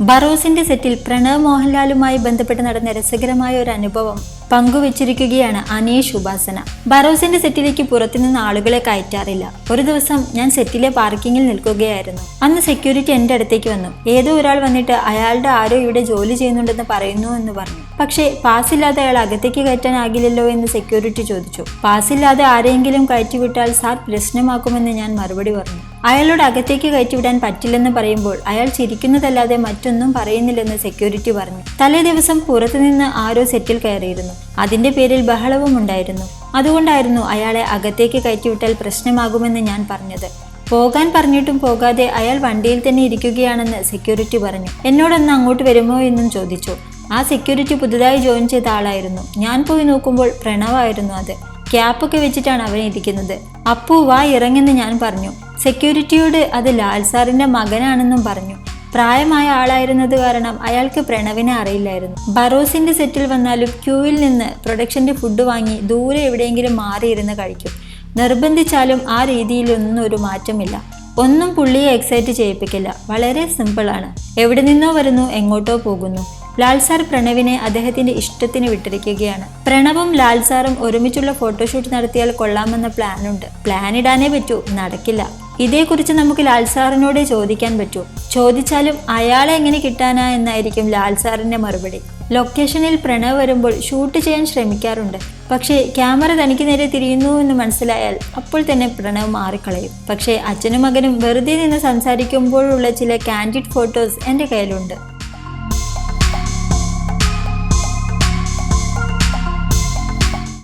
ബറോസിന്റെ സെറ്റിൽ പ്രണവ് മോഹൻലാലുമായി ബന്ധപ്പെട്ട് നടന്ന രസകരമായ ഒരു അനുഭവം. പങ്കുവച്ചിരിക്കുകയാണ് അനീഷ് ഉപാസന. ബറോസിന്റെ സെറ്റിലേക്ക് പുറത്തുനിന്ന് ആളുകളെ കയറ്റാറില്ല. ഒരു ദിവസം ഞാൻ സെറ്റിലെ പാർക്കിങ്ങിൽ നിൽക്കുകയായിരുന്നു. അന്ന് സെക്യൂരിറ്റി എന്റെ അടുത്തേക്ക് വന്നു. ഏതോ ഒരാൾ വന്നിട്ട് അയാളുടെ ആരോ ഇവിടെ ജോലി ചെയ്യുന്നുണ്ടെന്ന് പറയുന്നു എന്ന് പറഞ്ഞു. പക്ഷേ പാസ്സില്ലാതെ അയാൾ അകത്തേക്ക് കയറ്റാൻ കയറ്റാനാകില്ലല്ലോ എന്ന് സെക്യൂരിറ്റി ചോദിച്ചു. പാസ്സില്ലാതെ ആരെങ്കിലും കയറ്റിവിട്ടാൽ സാർ പ്രശ്നമാക്കുമെന്ന് ഞാൻ മറുപടി പറഞ്ഞു. അയാളോട് അകത്തേക്ക് കയറ്റിവിടാൻ പറ്റില്ലെന്ന് പറയുമ്പോൾ അയാൾ ചിരിക്കുന്നതല്ലാതെ മറ്റൊന്നും പറയുന്നില്ലെന്ന് സെക്യൂരിറ്റി പറഞ്ഞു. തലേ ദിവസം പുറത്തുനിന്ന് ആരോ സെറ്റിൽ കയറിയിരുന്നു. അതിന്റെ പേരിൽ ബഹളവും ഉണ്ടായിരുന്നു അതുകൊണ്ടായിരുന്നു അയാളെ അകത്തേക്ക് കയറ്റിവിട്ടാൽ പ്രശ്നമാകുമെന്ന് ഞാൻ പറഞ്ഞത്. പോകാൻ പറഞ്ഞിട്ടും പോകാതെ അയാൾ വണ്ടിയിൽ തന്നെ ഇരിക്കുകയാണെന്ന് സെക്യൂരിറ്റി പറഞ്ഞു. എന്നോടൊന്ന് അങ്ങോട്ട് വരുമോ എന്നും ചോദിച്ചു. ആ സെക്യൂരിറ്റി പുതുതായി ജോയിൻ ചെയ്ത ആളായിരുന്നു. ഞാൻ പോയി നോക്കുമ്പോൾ പ്രണവായിരുന്നു അത്. ക്യാപ്പൊക്കെ വെച്ചിട്ടാണ് അവൻ ഇരിക്കുന്നത്. അപ്പു വാ ഇറങ്ങെന്ന് ഞാൻ പറഞ്ഞു. സെക്യൂരിറ്റിയോട് അത് ലാൽ സാറിന്റെ മകനാണെന്നും പറഞ്ഞു. പ്രായമായ ആളായിരുന്നത് കാരണം അയാൾക്ക് പ്രണവിനെ അറിയില്ലായിരുന്നു. ബറോസിന്റെ സെറ്റിൽ വന്നാലും ക്യൂവിൽ നിന്ന് പ്രൊഡക്ഷന്റെ ഫുഡ് വാങ്ങി ദൂരെ എവിടെയെങ്കിലും മാറിയിരുന്ന് കഴിക്കും. നിർബന്ധിച്ചാലും ആ രീതിയിലൊന്നും ഒരു മാറ്റമില്ല. ഒന്നും പുള്ളിയെ എക്സൈറ്റ് ചെയ്യിപ്പിക്കില്ല. വളരെ സിമ്പിളാണ് എവിടെ നിന്നോ വരുന്നു എങ്ങോട്ടോ പോകുന്നു. ലാൽ സാർ പ്രണവിനെ അദ്ദേഹത്തിന്റെ ഇഷ്ടത്തിന് വിട്ടിരിക്കുകയാണ്. പ്രണവും ലാൽസാറും ഒരുമിച്ചുള്ള ഫോട്ടോഷൂട്ട് നടത്തിയാൽ കൊള്ളാമെന്ന പ്ലാനുണ്ട് പ്ലാൻ ഇടാനേ പറ്റൂ. നടക്കില്ല. ഇതേക്കുറിച്ച് നമുക്ക് ലാൽ സാറിനോട് ചോദിക്കാൻ പറ്റൂ. ചോദിച്ചാലും അയാളെ എങ്ങനെ കിട്ടാനാ എന്നായിരിക്കും ലാൽ സാറിന്റെ മറുപടി. ലൊക്കേഷനിൽ പ്രണവ് വരുമ്പോൾ ഷൂട്ട് ചെയ്യാൻ ശ്രമിക്കാറുണ്ട്. പക്ഷേ ക്യാമറ തനിക്ക് നേരെ തിരിയുന്നു എന്ന് മനസ്സിലായാൽ അപ്പോൾ തന്നെ പ്രണവ് മാറിക്കളയും. പക്ഷേ അച്ഛനും മകനും വെറുതെ നിന്ന് സംസാരിക്കുമ്പോഴുള്ള ചില കാൻഡിഡ് ഫോട്ടോസ് എന്റെ കയ്യിലുണ്ട്.